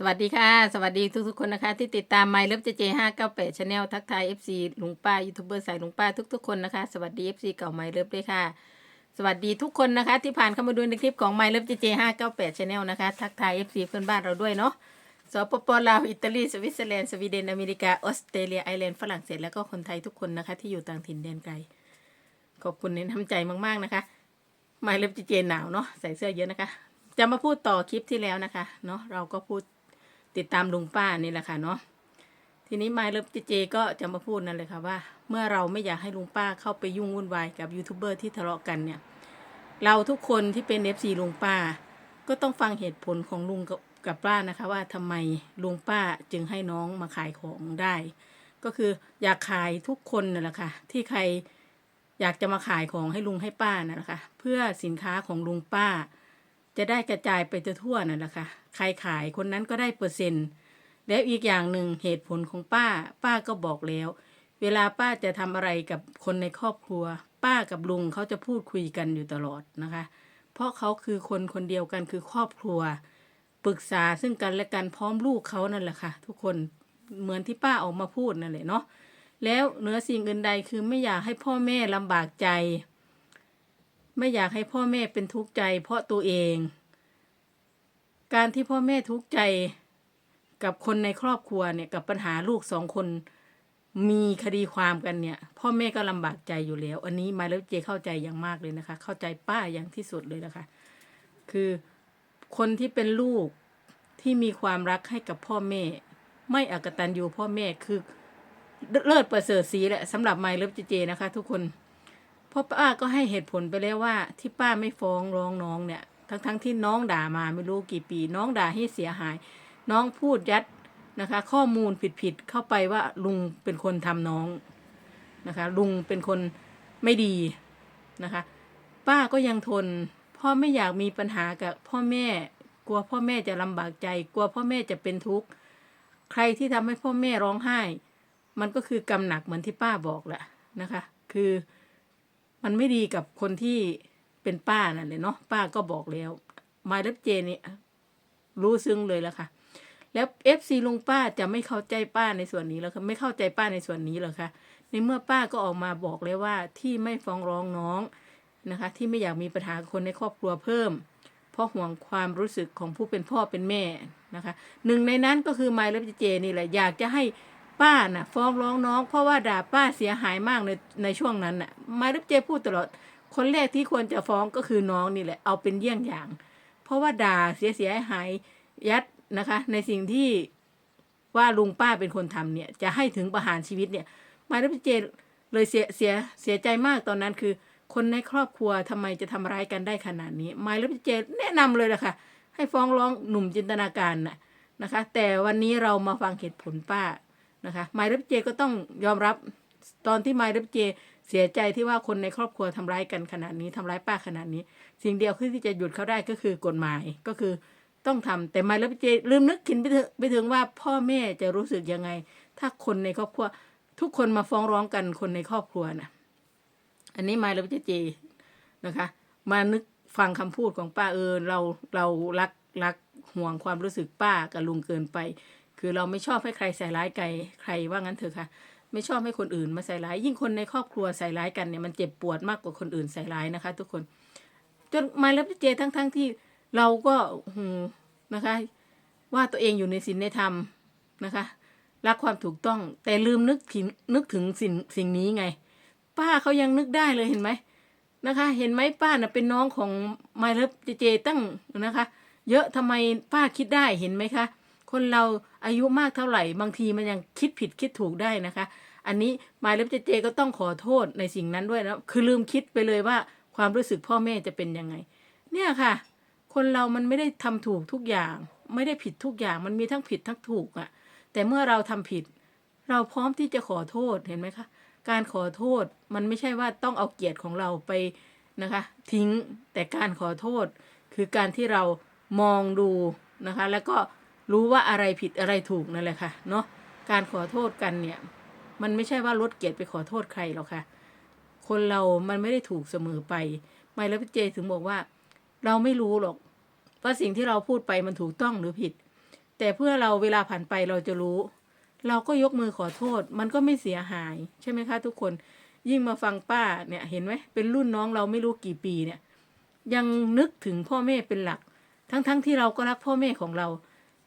สวัสดีค่ะ สวัสดีทุกๆคนนะคะ ที่ติดตาม My Love JJ 598 Channel ทักทาย FC ลุงป้ายูทูบเบอร์สายลุงป้าทุกๆคนนะคะ สวัสดี FC เก่า My Love ด้วยค่ะ สวัสดีทุกคนนะคะ ที่ผ่านเข้ามาดูในคลิปของ My Love JJ 598 Channel นลนะคะ ทักทาย FC เพื่อนบ้านเราด้วยเนาะสปปลาวอิตาลีสวิตเซอร์แลนด์สวีเดนอเมริกาออสเตรเลียไอร์แลนด์ฝรั่งเศสแล้วก็คนไทยทุกคนนะคะ ที่อยู่ต่างถิ่นแดนไกลขอบคุณในน้ำใจมากๆนะคะ My Love JJ หนาวเนาะใส่เสื้อเยอะนะคะ จะมาพูดต่อคลิปที่แล้วนะคะเนาะเราก็พูด ติดตามลุงป้านี่แหละค่ะเนาะทีนี้ไมายเลิฟเจก็จะมาพูดนั่นเลยค่ะว่า เมื่อเราไม่อยากให้ลุงป้าเข้าไปยุ่งวุ่นวายกับยูทูบเบอร์ที่ทะเลาะกันเนี่ย เราทุกคนที่เป็นเอฟซีลุงป้า ก็ต้องฟังเหตุผลของลุงกับป้านะคะ ว่าทำไมลุงป้าจึงให้น้องมาขายของได้ ก็คืออยากขายทุกคนนั่นแหละค่ะ ที่ใครอยากจะมาขายของให้ลุงให้ป้านั่นแหละค่ะเพื่อสินค้าของลุงป้า จะได้กระจายไปทั่วนั่นแหละค่ะ ใครขายคนนั้นก็ได้เปอร์เซ็นต์ แล้วอีกอย่างหนึ่งเหตุผลของป้า ป้าก็บอกแล้ว เวลาป้าจะทำอะไรกับคนในครอบครัว ป้ากับลุงเขาจะพูดคุยกันอยู่ตลอดนะคะ เพราะเขาคือคนคนเดียวกันคือครอบครัว ปรึกษาซึ่งกันและกันพร้อมลูกเขานั่นแหละค่ะ ทุกคนเหมือนที่ป้าออกมาพูดนั่นแหละเนาะ แล้วเหนือสิ่งอื่นใดคือไม่อยากให้พ่อแม่ลำบากใจ ไม่อยากให้พ่อแม่เป็นทุกข์ใจ เพราะตัวเอง การที่พ่อแม่ทุกข์ใจกับคนในครอบครัวเนี่ยกับปัญหาลูกสองคนมีคดีความกันเนี่ย พ่อแม่ก็ลำบากใจอยู่แล้ว อันนี้มาแล้วเจเข้าใจอย่างมากเลยนะคะ เข้าใจป้าอย่างที่สุดเลยนะคะ คือคนที่เป็นลูกที่มีความรักให้กับพ่อแม่ ไม่อกตันยูพ่อแม่คือเลิศประเสริฐสีแหละสำหรับไมเลิฟเจเจนะคะ ทุกคน เพราะป้าก็ให้เหตุผลไปแล้วว่า ที่ป้าไม่ฟ้องร้องน้องเนี่ย ทั้งทั้งที่น้องด่ามาไม่รู้กี่ปี น้องด่าให้เสียหาย น้องพูดยัดนะคะ ข้อมูลผิดๆเข้าไปว่าลุงเป็นคนทำน้องนะคะ ลุงเป็นคนไม่ดีนะคะ ป้าก็ยังทน พ่อไม่อยากมีปัญหากับพ่อแม่ กลัวพ่อแม่จะลำบากใจ กลัวพ่อแม่จะเป็นทุกข์ใครที่ทำให้พ่อแม่ร้องไห้ มันก็คือกรรมหนักเหมือนที่ป้าบอกแหละนะคะ คือ มันไม่ดีกับคนที่เป็นป้านั่นเลยเนาะป้าก็บอกแล้วมาเล็บเจนี่รู้ซึ้งเลยแล้วค่ะ แล้วเอฟซีลุงป้าจะไม่เข้าใจป้าในส่วนนี้แล้วค่ะไม่เข้าใจป้าในส่วนนี้หรอคะในเมื่อป้าก็ออกมาบอกเลยว่าที่ไม่ฟ้องร้องน้องนะคะ ที่ไม่อยากมีปัญหาคนในครอบครัวเพิ่ม เพราะห่วงความรู้สึกของผู้เป็นพ่อเป็นแม่นะคะหนึ่งในนั้นก็คือไมล์เล็บเจนี่แหละอยากจะให้ ป้าน่ะ ฟ้องร้องน้อง เพราะว่าด่าป้าเสียหายมากในในช่วงนั้นน่ะไมล์เล็บเจพูดตลอด คนแรกที่ควรจะฟ้องก็คือน้องนี่แหละ เอาเป็นเยี่ยงอย่าง เพราะว่าด่าเสียเสียหายยัดนะคะ ในสิ่งที่ว่าลุงป้าเป็นคนทำเนี่ย จะให้ถึงประหารชีวิตเนี่ย มาดามเจเลยเสียเสียเสียใจมากตอนนั้นคือ คนในครอบครัวทำไมจะทำร้ายกันได้ขนาดนี้มาดามเจแนะนำเลยละค่ะให้ฟ้องร้องหนุ่มจินตนาการน่ะนะคะ แต่วันนี้เรามาฟังเหตุผลป้า นะคะมาดามเจก็ต้องยอมรับตอนที่มาดามเจเสียใจที่ว่าคนในครอบครัวทำร้ายกันขนาดนี้ทำร้ายป้าขนาดนี้ สิ่งเดียวที่จะหยุดเขาได้ก็คือกฎหมายก็คือต้องทำแต่ไม่แล้วเจลืมนึกคิดไปถึงไปถึงว่าพ่อแม่จะรู้สึกยังไง ถ้าคนในครอบครัวทุกคนมาฟ้องร้องกันคนในครอบครัวนะอันนี้ไมล้วเจเจนะคะ มานึกฟังคำพูดของป้าเออเราเรารักรักห่วงความรู้สึกป้ากับลุงเกินไป คือเราไม่ชอบให้ใครใส่ร้ายไกใครว่างั้นเถอะค่ะ ไม่ชอบให้คนอื่นมาใส่ร้าย ยิ่งคนในครอบครัวใส่ร้ายกันเนี่ยมันเจ็บปวดมากกว่าคนอื่นใส่ร้ายนะคะ ทุกคน จนมาแล้วเจทั้งทั้งที่เราก็หูนะคะ ว่าตัวเองอยู่ในศีลในธรรมนะคะรักความถูกต้อง แต่ลืมนึกถึงนึกถึงสิ่งสิ่งนี้ไง ป้าเขายังนึกได้เลยเห็นไหมนะคะ เห็นไหมป้าน่ะเป็นน้องของไมเลิฟเจเจตั้งนะคะ เยอะทำไมป้าคิดได้เห็นไหมคะ คนเราอายุมากเท่าไหร่ บางทีมันยังคิดผิดคิดถูกได้นะคะ อันนี้มายเล็บเจเจก็ต้องขอโทษในสิ่งนั้นด้วยนะคือลืมคิดไปเลยว่าความรู้สึกพ่อแม่จะเป็นยังไง เนี่ยค่ะ คนเรามันไม่ได้ทำถูกทุกอย่าง ไม่ได้ผิดทุกอย่าง มันมีทั้งผิดทั้งถูกอะ่ะ แต่เมื่อเราทำผิด เราพร้อมที่จะขอโทษเห็นไหมคะ การขอโทษมันไม่ใช่ว่าต้องเอาเกียรติของเราไปนะคะ ทิ้งแต่การขอโทษคือการที่เรามองดูนะคะ แล้วก็ รู้ว่าอะไรผิดอะไรถูกนั่นแหละค่ะเนาะการขอโทษกันเนี่ย มันไม่ใช่ว่าลดเกียรติไปขอโทษใครหรอกค่ะ คนเรามันไม่ได้ถูกเสมอไปไม่แล้วพี่เจถึงบอกว่า เราไม่รู้หรอกว่าสิ่งที่เราพูดไปมันถูกต้องหรือผิด แต่เพื่อเราเวลาผ่านไปเราจะรู้ เราก็ยกมือขอโทษ มันก็ไม่เสียหาย ใช่ไหมคะ ทุกคนยิ่งมาฟังป้าเนี่ยเห็นไหมเป็นรุ่นน้องเราไม่รู้กี่ปีเนี่ย ยังนึกถึงพ่อแม่เป็นหลัก ทั้งๆทที่เราก็รักพ่อแม่ของเรา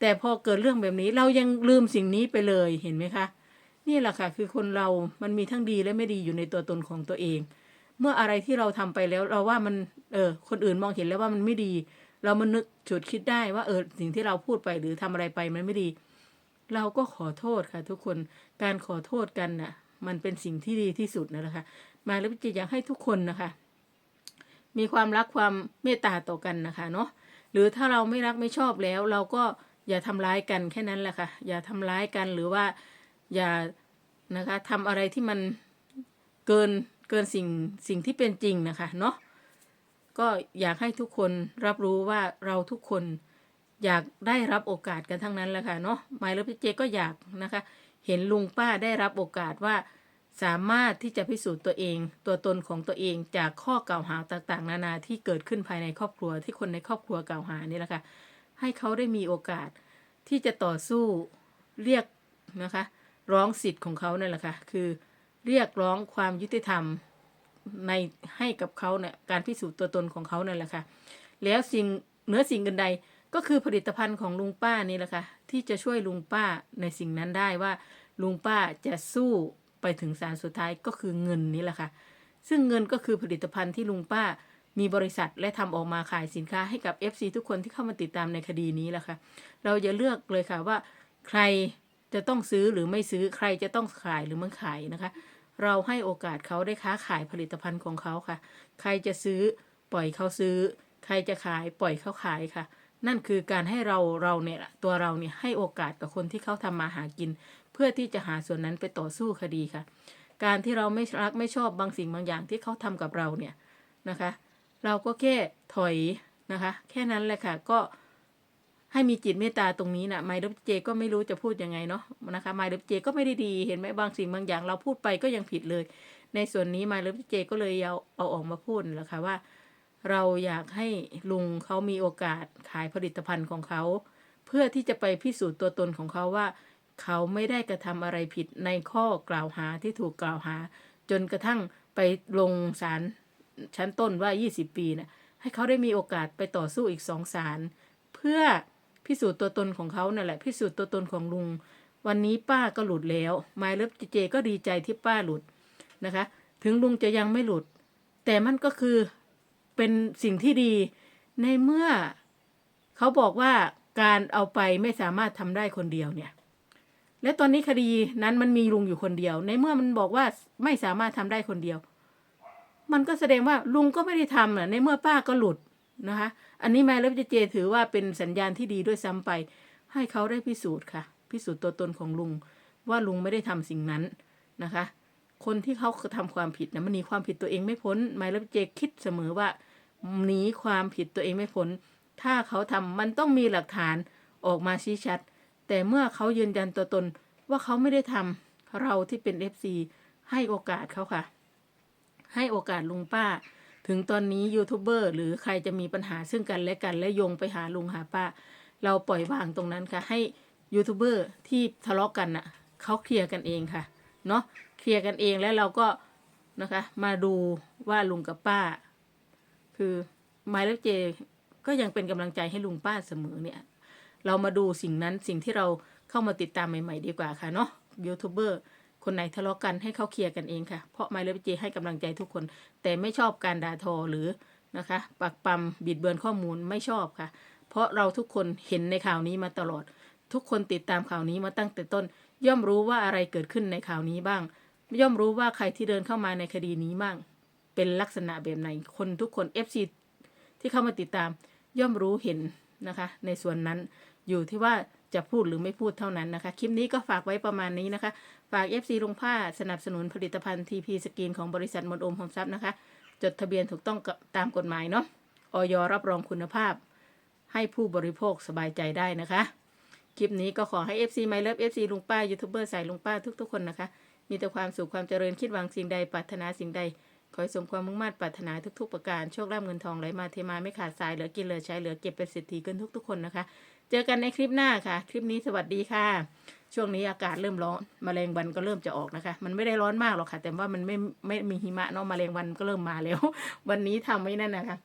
แต่พอเกิดเรื่องแบบนี้เรายังลืมสิ่งนี้ไปเลยเห็นไหมคะ นี่แหละค่ะ คือคนเรามันมีทั้งดีและไม่ดีอยู่ในตัวตนของตัวเอง เมื่ออะไรที่เราทำไปแล้วเราว่ามันเออคนอื่นมองเห็นแล้วว่ามันไม่ดี เรามันนึกฉุดคิดได้ว่าเออสิ่งที่เราพูดไปหรือทำอะไรไปมันไม่ดี เราก็ขอโทษค่ะ ทุกคนการขอโทษกันน่ะ มันเป็นสิ่งที่ดีที่สุดนะนะคะ มาแล้วจิตอยากให้ทุกคนนะคะ มีความรักความเมตตาต่อกันนะคะเนาะหรือถ้าเราไม่รักไม่ชอบแล้วเราก็ อย่าทำร้ายกันแค่นั้นแหละค่ะ อย่าทำร้ายกันหรือว่าอย่านะคะทำอะไรที่มันเกินเกินสิ่งสิ่งที่เป็นจริงนะคะเนาะก็อยากให้ทุกคนรับรู้ว่าเราทุกคนอยากได้รับโอกาสกันทั้งนั้นแหละค่ะเนาะหมายเลขพี่เจก็อยากนะคะ เห็นลุงป้าได้รับโอกาสว่าสามารถที่จะพิสูจน์ตัวเอง ตัวตนของตัวเองจากข้อกล่าวหาต่างๆ นานาที่เกิดขึ้นภายในครอบครัวที่คนในครอบครัวกล่าวหานี่แหละค่ะ ให้เขาได้มีโอกาสที่จะต่อสู้เรียกนะคะร้องสิทธิ์ของเขานั่นแหละค่ะคือเรียกร้องความยุติธรรมในให้กับเขาเนี่ยการพิสูจน์ตัวตนของเขานั่นแหละค่ะแล้วสิ่งเหนือสิ่งอื่นใดก็คือผลิตภัณฑ์ของลุงป้านี่แหละค่ะที่จะช่วยลุงป้าในสิ่งนั้นได้ว่าลุงป้าจะสู้ไปถึงสารสุดท้ายก็คือเงินนี่แหละค่ะซึ่งเงินก็คือผลิตภัณฑ์ที่ลุงป้า มีบริษัทและทำออกมาขายสินค้าให้กับ FC ทุกคนที่เข้ามาติดตามในคดีนี้แหละค่ะ เราจะเลือกเลยค่ะว่าใครจะต้องซื้อหรือไม่ซื้อใครจะต้องขายหรือไม่ขายนะคะ เราให้โอกาสเขาได้ค้าขายผลิตภัณฑ์ของเขาค่ะ ใครจะซื้อปล่อยเขาซื้อ ใครจะขายปล่อยเขาขายค่ะ นั่นคือการให้เราเราเนี่ยตัวเราเนี่ยให้โอกาสกับคนที่เขาทำมาหากิน เพื่อที่จะหาส่วนนั้นไปต่อสู้คดีค่ะ การที่เราไม่รักไม่ชอบบางสิ่งบางอย่างที่เขาทำกับเราเนี่ยนะคะ เราก็แค่ถอยนะคะ แค่นั้นแหละค่ะ ก็ให้มีจิตเมตตาตรงนี้นะไมดับเจก็ไม่รู้จะพูดยังไงเนาะนะคะไมดับเจก็ไม่ได้ดีเห็นไหมบางสิ่งบางอย่างเราพูดไปก็ยังผิดเลย ในส่วนนี้ไมดับเจก็เลยเอาเอาออกมาพูดแหละค่ะว่า เราอยากให้ลุงเขามีโอกาสขายผลิตภัณฑ์ของเขาเพื่อที่จะไปพิสูจน์ตัวตนของเขาว่า เขาไม่ได้กระทำอะไรผิดในข้อกล่าวหาที่ถูกกล่าวหา จนกระทั่งไปลงศาล ชั้นต้นว่า 20 ปีนะ่ะให้เขาได้มีโอกาสไปต่อสู้อีกสองศาลเพื่อพิสูจน์ตัวตนของเขานั่นแหละพิสูจน์ตัวตนของลุง วันนี้ป้าก็หลุดแล้วไมล์เลิฟเจก็ดีใจที่ป้าหลุดนะคะ ถึงลุงจะยังไม่หลุด แต่มันก็คือเป็นสิ่งที่ดีในเมื่อเขาบอกว่าการเอาไปไม่สามารถทำได้คนเดียวเนี่ย และตอนนี้คดีนั้นมันมีลุงอยู่คนเดียว ในเมื่อมันบอกว่าไม่สามารถทำได้คนเดียว มันก็แสดงว่าลุงก็ไม่ได้ทำน่ะในเมื่อป้าก็หลุดนะคะ อันนี้แม่เล็บเจถือว่าเป็นสัญญาณที่ดีด้วยซ้ำไป ให้เขาได้พิสูจน์ค่ะ พิสูจน์ตัวตนของลุงว่าลุงไม่ได้ทำสิ่งนั้นนะคะ คนที่เขาทำความผิดนะมันหนีความผิดตัวเองไม่พ้นไมล์เจคิดเสมอว่าหนีความผิดตัวเองไม่พ้นถ้าเขาทำมันต้องมีหลักฐานออกมาชี้ชัด แต่เมื่อเขายืนยันตัวตนว่าเขาไม่ได้ทำเราที่เป็นเอฟซีให้โอกาสเขาค่ะ ให้โอกาสลุงป้า ถึงตอนนี้ยูทูบเบอร์หรือใครจะมีปัญหาซึ่งกันและกันและโยงไปหาลุงหาป้า เราปล่อยวางตรงนั้นค่ะ ให้ยูทูบเบอร์ที่ทะเลาะกันน่ะเขาเคลียร์กันเองค่ะเนาะเคลียร์กันเองแล้วเราก็นะคะมาดูว่าลุงกับป้า คือไมล์เจก็ยังเป็นกำลังใจให้ลุงป้าเสมอเนี่ย เรามาดูสิ่งนั้นสิ่งที่เราเข้ามาติดตามใหม่ ๆ ดีกว่าค่ะเนาะยูทูบเบอร์ คนไหนทะเลาะกันให้เขาเคลียร์กันเองค่ะ เพราะไมเล์เจให้กำลังใจทุกคน แต่ไม่ชอบการด่าทอหรือนะคะปักปั๊มบิดเบือนข้อมูลไม่ชอบค่ะ เพราะเราทุกคนเห็นในข่าวนี้มาตลอด ทุกคนติดตามข่าวนี้มาตั้งแต่ต้น ย่อมรู้ว่าอะไรเกิดขึ้นในข่าวนี้บ้าง ย่อมรู้ว่าใครที่เดินเข้ามาในคดีนี้บ้าง เป็นลักษณะแบบไหนคนทุกคน FC ที่เข้ามาติดตามย่อมรู้เห็นนะคะ ในส่วนนั้น อยู่ที่ว่าจะพูดหรือไม่พูดเท่านั้นนะคะ คลิปนี้ก็ฝากไว้ประมาณนี้นะคะ ฝาก FC ลงผ้าสนับสนุนผลิตภัณฑ์ TP สกินของบริษัทมนโอมโฮมซับนะคะ จดทะเบียนถูกต้องกับตามกฎหมายเนาะออยรับรองคุณภาพ ให้ผู้บริโภคสบายใจได้นะคะ คลิปนี้ก็ขอให้ FC ไมเลิฟ FC ลุงป้ายูทูบเบอร์สายลุงป้าทุกๆคนนะคะ มีแต่ความสุขความเจริญคิดหวังสิ่งใดปรารถนาสิ่งใดขอให้สมความมุ่งมั่นปรารถนาทุก ๆ ประการ โชคลาภเงินทองไหลมาเทมาไม่ขาดสายเหลือกินเหลือใช้เหลือเก็บเป็นเศรษฐีกันทุกๆคนนะคะ เจอกันในคลิปหน้าค่ะ คลิปนี้สวัสดีค่ะ ช่วงนี้อากาศเริ่มร้อนแมลงวันก็เริ่มจะออกนะคะ มันไม่ได้ร้อนมากหรอกค่ะ แต่ว่ามันไม่ไม่มีหิมะเนาะแมลงวันก็เริ่มมาแล้ว วันนี้ทำไว้นั่นนะคะ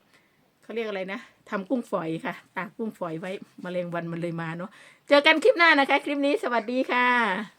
เขาเรียกอะไรนะทำกุ้งฝอยค่ะ ตากกุ้งฝอยไว้แมลงวันมันเลยมาเนาะเจอกันคลิปหน้านะคะ คลิปนี้สวัสดีค่ะ